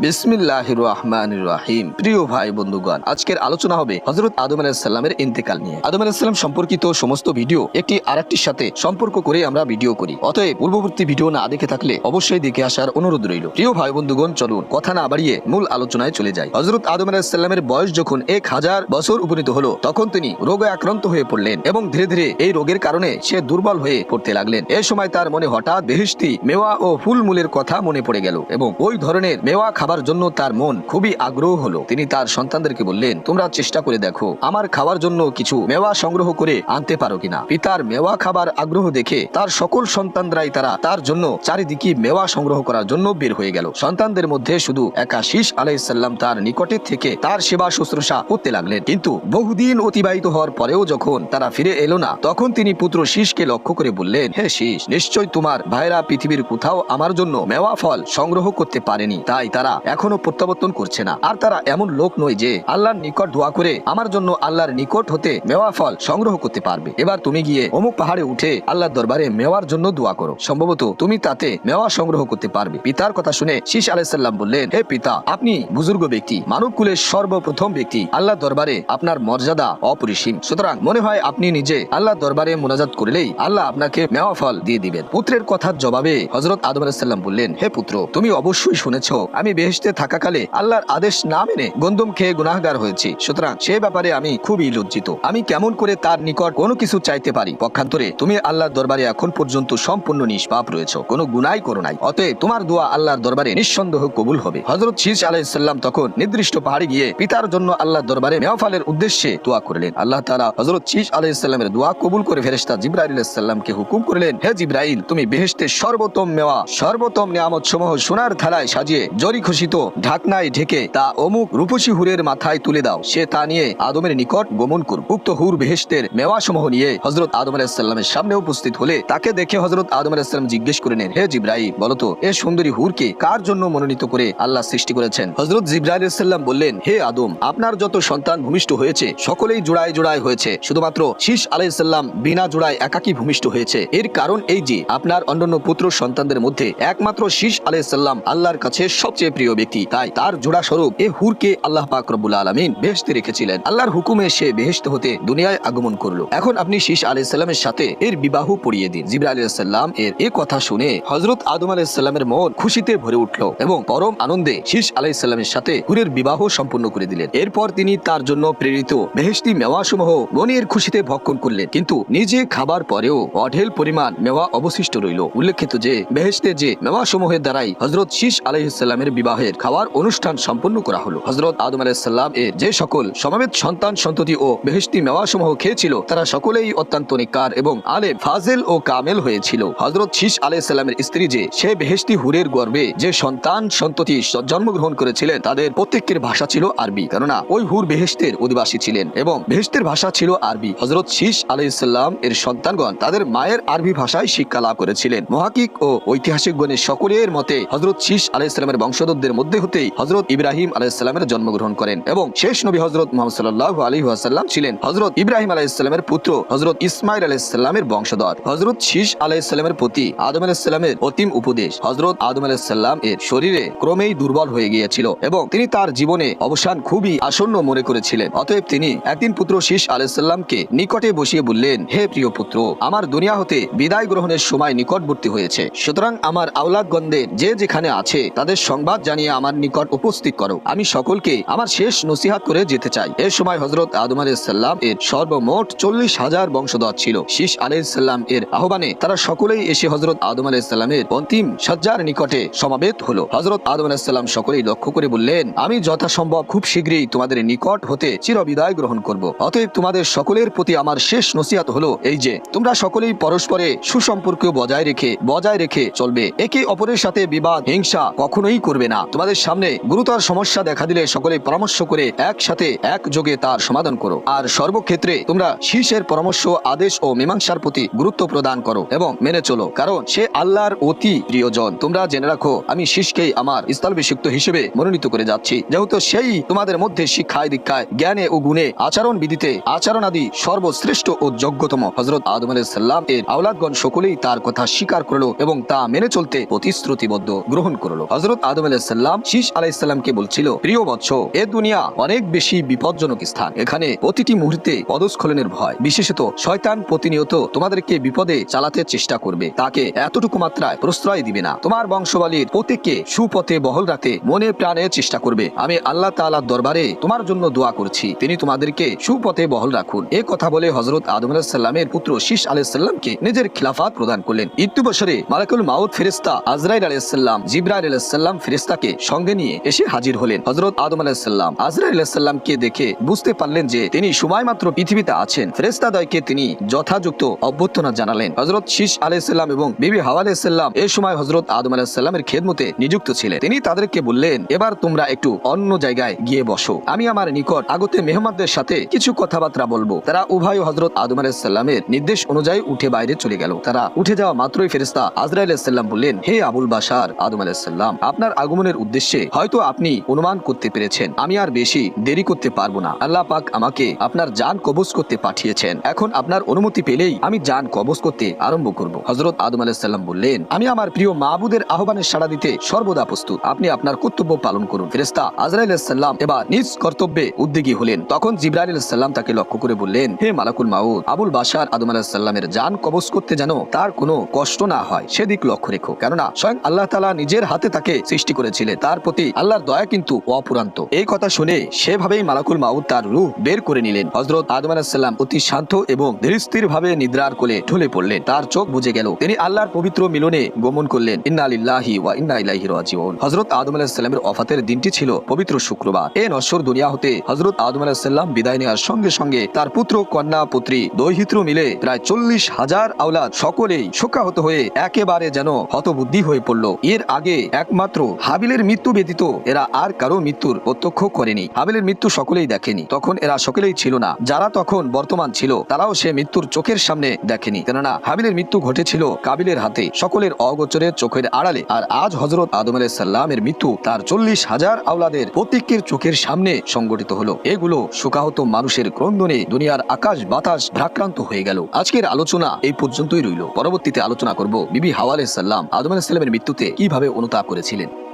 আদম পূর্ববর্তী ভিডিও না দেখে থাকলে অবশ্যই দেখে আসার অনুরোধ রইল। প্রিয় ভাই বন্ধুগণ, চলুন কথা না বাড়িয়ে মূল আলোচনায় চলে হজরত আদম আলাহিসাল্লামের বয়স যখন এক হাজার বছর উপনীত হলো, তখন তিনি রোগে আক্রান্ত হয়ে পড়লেন এবং ধীরে ধীরে এই রোগের কারণে সে দুর্বল হয়ে পড়তে লাগলেন। এ সময় তার মনে হঠাৎ বেহিস্তি মেওয়া ও ফুলমূলের কথা মনে পড়ে গেল এবং ওই ধরনের মেওয়া খাবার জন্য তার মন খুবই আগ্রহ হলো। তিনি তার সন্তানদেরকে বললেন, তোমরা চেষ্টা করে দেখো, আমার খাওয়ার জন্য কিছু মেওয়া সংগ্রহ করে আনতে পারো কিনা? পিতার মেওয়া খাবার আগ্রহ দেখে তার সকল সন্তানরাই তারা তার জন্য চারিদিকে মেওয়া সংগ্রহ করার জন্য বের হয়ে গেল। সন্তানদের মধ্যে শুধু একা শীষ আলাইসাল্লাম তার নিকটে থেকে তার সেবা শুশ্রূষা করতে লাগলেন। কিন্তু বহুদিন অতিবাহিত হওয়ার পরেও যখন তারা ফিরে এলো না, তখন তিনি পুত্র শীষকে লক্ষ্য করে বললেন, হে শীষ, নিশ্চয় তোমার ভাইরা পৃথিবীর কোথাও আমার জন্য মেওয়া ফল সংগ্রহ করতে পারেনি। তাই তারা এখনও প্রত্যাবর্তন করছে না। আর তারা এমন লোক নয় যে আল্লাহর নিকট দোয়া করে আমার জন্য আল্লাহর নিকট হতে মেওয়া ফল সংগ্রহ করতে পারবে। এবার তুমি গিয়ে অমুক পাহাড়ে উঠে আল্লাহর দরবারে মেওয়ার জন্য দোয়া করো। সম্ভবত তুমি তাতে মেওয়া সংগ্রহ করতে পারবে। পিতার কথা শুনে শীষ আলাইসাল্লাম বললেন, হে পিতা, আপনি বুজুর্গ ব্যক্তি, মানব কুলের সর্বপ্রথম ব্যক্তি আল্লাহ দরবারে আপনার মর্যাদা অপরিসীম। সুতরাং মনে হয় আপনি নিজে আল্লাহ দরবারে মোনাজাত করলেই আল্লাহ আপনাকে মেওয়া ফল দিয়ে দিবেন। পুত্রের কথার জবাবে হজরত আদম আলাইসাল্লাম বললেন, হে পুত্র, তুমি অবশ্যই শুনেছ, আমি বেহেশতে থাকাকালে আল্লাহর আদেশ না মেনে গন্দম খেয়ে গুনাহগার হয়েছি। সুতরাং সে ব্যাপারে আমি খুবই লজ্জিত। আমি কেমন করে তার নিকট কোনো কিছু চাইতে পারি? পক্ষান্তরে তুমি আল্লাহর দরবারে এখন পর্যন্ত সম্পূর্ণ নিষ্পাপ রয়েছ। কোনো গুনাই করো নাই। অতএব তোমার দোয়া আল্লাহর দরবারে নিঃসন্দেহ কবুল হবে। হজরত শীষ আলাইসাল্লাম তখন নির্দিষ্ট পাহাড়ে গিয়ে পিতার জন্য আল্লাহর দরবারে মেওয়াফালের উদ্দেশ্যে দোয়া করলেন। আল্লাহ তারা হজরত শীষ আলাইসাল্লামের দোয়া কবুল করে ফেরেস্তা জিব্রাইল আলাইসাল্লামকে হুকুম করলেন, হে জিব্রাইল, তুমি বেহেশতের সর্বোত্তম মেওয়া, সর্বোত্তম নিয়ামত সমূহ সোনার থালায় সাজিয়ে জরি খুশিত ঢাকনায় ঢেকে তা অমুক রূপসী হুরের মাথায় তুলে দাও। সে তা নিয়ে আদমের নিকট গমন করুক। উক্ত হুর বেহেশতের মেওয়া সমূহ নিয়ে হজরত আদম আলাহিসাল্লামের সামনে উপস্থিত হলে তাকে দেখে হজরত আদম আলাহিসাল্লাম জিজ্ঞেস করে নেন হে জিব্রাইল, বলতো, এ সুন্দরী হুরকে কার জন্য মনোনীত করে আল্লাহ সৃষ্টি করেছেন? হজরত জিব্রাইল সাল্লাম বললেন, হে আদম, আপনার যত সন্তান ভূমিষ্ঠ হয়েছে, সকলেই জোড়ায় জোড়ায় হয়েছে। শুধুমাত্র শীষ আলাইসাল্লাম বিনা জোড়ায় একাকি ভূমিষ্ঠ হয়েছে। এর কারণ এই যে, আপনার অন্যান্য পুত্র সন্তানদের মধ্যে একমাত্র শীষ আলাইসাল্লাম আল্লাহর কাছে সবচেয়ে প্রিয় ব্যক্তি, তাই তার জোড়া স্বরূপ এ হুরকে আল্লাহ পাক রব্বুল আলমিন বেহেস্তে রেখেছিলেন। আল্লাহর হুকুমে সে বেহেস্ত হতে দুনিয়ায় আগমন করল। এখন আপনি শীষ আলাইসাল্লামের সাথে এর বিবাহ পড়িয়ে দিন। জিবরা আলাইসাল্লাম এর এ কথা শুনে হজরত আদম আলাইসাল্লামের মন খুশিতে ভরে উঠল এবং পরম আনন্দে শীষ আলাইসাল্লামের সাথে হুরের বিবাহ সম্পন্ন করে দিলেন। এরপর তিনি তার জন্য প্রেরিত বেহেস্তি মেওয়া সমূহ মনের খুশিতে ভক্ষণ করলেন। কিন্তু নিজে খাবার পরেও অঢেল পরিমাণ মেওয়া অবশিষ্ট রইল। উল্লেখিত যে বেহেস্তে যে মেওয়া সমূহের দ্বারাই হজরত শীষ আলাইসাল্লামের বিবাহের খাওয়ার অনুষ্ঠান সম্পন্ন করা হলো। হজরত আদম আলাইসাল্লাম এর যে সকল সমাবেত সন্তান, সন্ততি ও বেহেস্তি মেওয়া সমূহ খেয়েছিল, তারা সকলেই অত্যন্ত নিকার এবং আলে ফাজেল ও কামেল হয়েছিল। হজরত শীষ আলাইসাল্লামের স্ত্রী যে, সে বেহেস্তি হুরের গর্বে যে সন্তান, সন্ততি জন্মগ্রহণ করেছিলেন, তাদের প্রত্যেকের ভাষা ছিল আরবি। কেননা ওই হুর বেহেস্তের অধিবাসী ছিলেন এবং বেহেস্তের ভাষা ছিল আরবি। হজরত শীষ আলাইসাল্লাম এর সন্তানগণ তাদের মায়ের আরবি ভাষায় শিক্ষা লাভ করেছিলেন। মহাকিক ও ঐতিহাসিকগণের সকলের মতে হজরত শীষ আলাইসাল্লামের বংশধরদের মধ্যে হতেই হজরত ইব্রাহিম আলাইসাল্লামের জন্মগ্রহণ করেন এবং শেষ নবী হজরত মোহাম্মদ সাল্লাহ আলী ওয়াসাল্লাম ছিলেন হজরত ইব্রাহিম আলাইসাল্লামের পুত্র হজরত ইসমাইল আলাইসাল্লামের বংশধর হজরত শীষ আলাইসাল্লামের প্রতি আদম আলাইসাল্লামের অতিম উপদেশ। হজরত আদম আলাইসাল্লাম এর শরীরে ক্রমেই দুর্বল হয়ে গিয়েছিল এবং তিনি তার জীবনে অবসান খুবই আসন্ন মনে করেছিলেন। অতএব তিনি একদিন পুত্র শীষ আলাইসাল্লামকে নিকটে বসিয়ে বললেন, হে প্রিয় পুত্র, আমার দুনিয়া হতে বিদায় গ্রহণের সময় নিকটবর্তী হয়েছে। সুতরাং আমার আওলাদগণদের যে যেখানে আছে, তাদের সংবাদ জানিয়ে আমার নিকট উপস্থিত করো। আমি সকলকে আমার শেষ নসিহাত করে যেতে চাই। এ সময় হজরত আদম আলাইসাল্লাম এর সর্বমোট চল্লিশ হাজার বংশধর ছিল। শীষ আলাইসাল্লাম এর আহ্বানে তারা সকলেই এসে হজরত আদম আলাইসাল্লামের অন্তিম সজ্জার নিকটে সমাবেত হলো। হজরত আদম আলাইসাল্লাম সকলেই লক্ষ্য করে বললেন, আমি যথাসম্ভব খুব শীঘ্রই তোমাদের নিকট হতে চিরবিদায় গ্রহণ করব। অতএব তোমাদের সকলের প্রতি আমার শেষ নসিহাত হলো এই যে, তোমরা সকলেই পরস্পরে সুসম্পর্ক বজায় রেখে বজায় রেখে চলবে। একে অপরের সাথে বিবাদ, হিংসা কখনোই করবে না। তোমাদের সামনে গুরুতর সমস্যা দেখা দিলে সকলে পরামর্শ করে একসাথে একযোগে তার সমাধান করো। আর সর্বক্ষেত্রে তোমরা শীর্ষের পরামর্শ, আদেশ ও মীমাংসার প্রতি গুরুত্ব প্রদান করো এবং মেনে চলো, কারণ সে আল্লাহর অতি প্রিয়জন তোমরা জেনে রাখো, আমি শীষকেই আমার স্থলভিষিক্ত হিসেবে মনোনীত করে যাচ্ছি। যেহেতু সেই তোমাদের মধ্যে শিক্ষায়, দীক্ষায়, জ্ঞানে ও গুণে আচরণ বিধিতে আচরণ আদি সর্বশ্রেষ্ঠ ও যোগ্যতম হজরত আদম সাল্লাম এর আওলাদগণ সকলেই তার কথা স্বীকার করল এবং তা মেনে চলতে প্রতিশ্রুতিবদ্ধ গ্রহণ করল। হজরত আদম আলাইসাল্লাম শীষ আলাইসাল্লামকে বলছিল, প্রিয় বৎস, এ দুনিয়া অনেক বেশি বিপজ্জনক স্থান। এখানে প্রতিটি মুহূর্তে পদস্খলনের ভয়। বিশেষত শয়তান প্রতিনিয়ত তোমাদেরকে বিপদে চালাতে চেষ্টা করবে। তাকে এতটুকু মাত্রায় প্রশ্রয় দিবে না। তোমার বংশবালীর প্রত্যেককে সুপথে বহল রাখতে মনে প্রাণে চেষ্টা করবে। আমি আল্লাহ তাআলার দরবারে তোমার জন্য দোয়া করছি। তিনি তোমাদেরকে সুপথে বহল রাখুন। এ কথা বলে হজরত আদম আলাহিসাল্লামের পুত্র শীষ আলাইসাল্লামকে নিজের খিলাফাত প্রদান করলেন। ইত্যু বছরে মালাকুল মাউদ ফেরিস্তা আজরাইল আলাইসাল্লাম জিব্রাইল আলাইসাল্লাম ফেরিস্তাকে সঙ্গে নিয়ে এসে হাজির হলেন হজরত আদম আলাইসাল্লাম আজরাইল আলাইসাল্লামকে দেখে বুঝতে পারলেন যে তিনি সময় মাত্র পৃথিবীতে আছেন। ফেরেস্তাদয়কে তিনি যথাযুক্ত অভ্যর্থনা জানালেন। হজরত শীষ আলাইসাল্লাম এবং বিবি হাওয়া আলাইসাল্লাম এই সময় হজরত আদম আলাইসাল্লামের খেদমতে নিযুক্ত ছিলেন। তিনি তাদেরকে বললেন, এবার তোমরা একটু অন্য জায়গায় গিয়ে বসো। আমি আমার নিকট আগতে মেহমানদের সাথে কিছু কথাবার্তা বলব। তারা উভয় হজরত আদম আলাইসাল্লামের নির্দেশ অনুযায়ী উঠে বাইরে চলে গেল। তারা উঠে যাওয়া মাত্রই ফেরেস্তা আজরা আলাইসাল্লাম বললেন, হে আবুল বাসার আদম আলাইসাল্লাম আপনার আগমনের উদ্দেশ্যে হয়তো আপনি অনুমান করতে পেরেছেন। আমি আর বেশি দেরি করতে পারব না। আল্লাহ পাক আমাকে আপনার জান কবজ করতে পাঠিয়েছেন। এখন আপনার অনুমতি পেলেই আমি জান কবজ করতে আরম্ভ করব। হজরত আদম আলাইসাল্লাম বললেন, আমি আমার প্রিয় মাহবুদের আহ্বানের সাড়া দিতে সর্বদা প্রস্তুত। আপনি আপনার কর্তব্য পালন করুন। ফেরেস্তা আজরাইল সাল্লাম এবার নিজ কর্তব্যে উদ্যোগী হলেন। তখন জিব্রাইল সাল্লাম তাকে লক্ষ্য করে বললেন, হে মালাকুল মাউদ আবুল বাসার আদম আলাহিসাল্লামের জান কবজ করতে যেন তার কোনো কষ্ট না হয়, সেদিক লক্ষ্য রেখো। কেননা স্বয়ং আল্লাহ তালা নিজের হাতে তাকে সৃষ্টি করেছিলেন তার প্রতি আল্লাহর দয়া কিন্তু অপুরান্ত। এই কথা শুনে সেভাবেই মালাকুল মাউদ তার রূহ বের করে নিলেন। হজরত আদম আলাহিসাল্লাম অতি শান্ত এবং ধীরস্থির ভাবে নিদ্রার কোলে ঢলে পড়লেন। তার চোখ বুঝে গেল। তিনি আল্লাহর পবিত্র মিলনে গমন করলেন। ইন্না আলিল্লাহি ওয়া ইন্না ইলাইহি রাজিউন। হযরত আদম আলাইহিস সালামের ওফাতের দিনটি ছিল পবিত্র শুক্রবার। এই নশ্বর দুনিয়া হতে হযরত আদম আলাইহিস সালাম বিদায় নেওয়ার সঙ্গে সঙ্গে তার পুত্র, কন্যা, পুত্রী, দৈহিত্র মিলে প্রায় চল্লিশ হাজার আওলাদ সকলেই শোকাহত হয়ে একেবারে যেন হতবুদ্ধি হয়ে পড়ল। এর আগে একমাত্র হাবিলের মৃত্যু ব্যতীত এরা আর কারও মৃত্যুর প্রত্যক্ষ করেনি। হাবিলের মৃত্যু সকলেই দেখেনি। তখন এরা সকলেই ছিল না। যারা তখন বর্তমান ছিল, তারাও সে মৃত্যুর চোখের সামনে দেখেনি। কেননা, হাবিলের মৃত্যু ঘটেছিল কাবিলের হাতে। সকলের অগোচরের চোখের আড়ালে। আর আজ হজরত আদম আলাইহিস সালামের মৃত্যু তার চল্লিশ হাজার আওলাদের প্রত্যেকের চোখের সামনে সংগঠিত হলো। এগুলো শোকাহত মানুষের ক্রন্দনে দুনিয়ার আকাশ বাতাস ভ্রাক্রান্ত হয়ে গেল। আজকের আলোচনা এই পর্যন্তই রইল। পরবর্তীতে আলোচনা করব বিবি হাওয়া আলাইহিস সালাম আদম আলাইহিস সালামের মৃত্যুতে কীভাবে অনুতাপ করেছিলেন।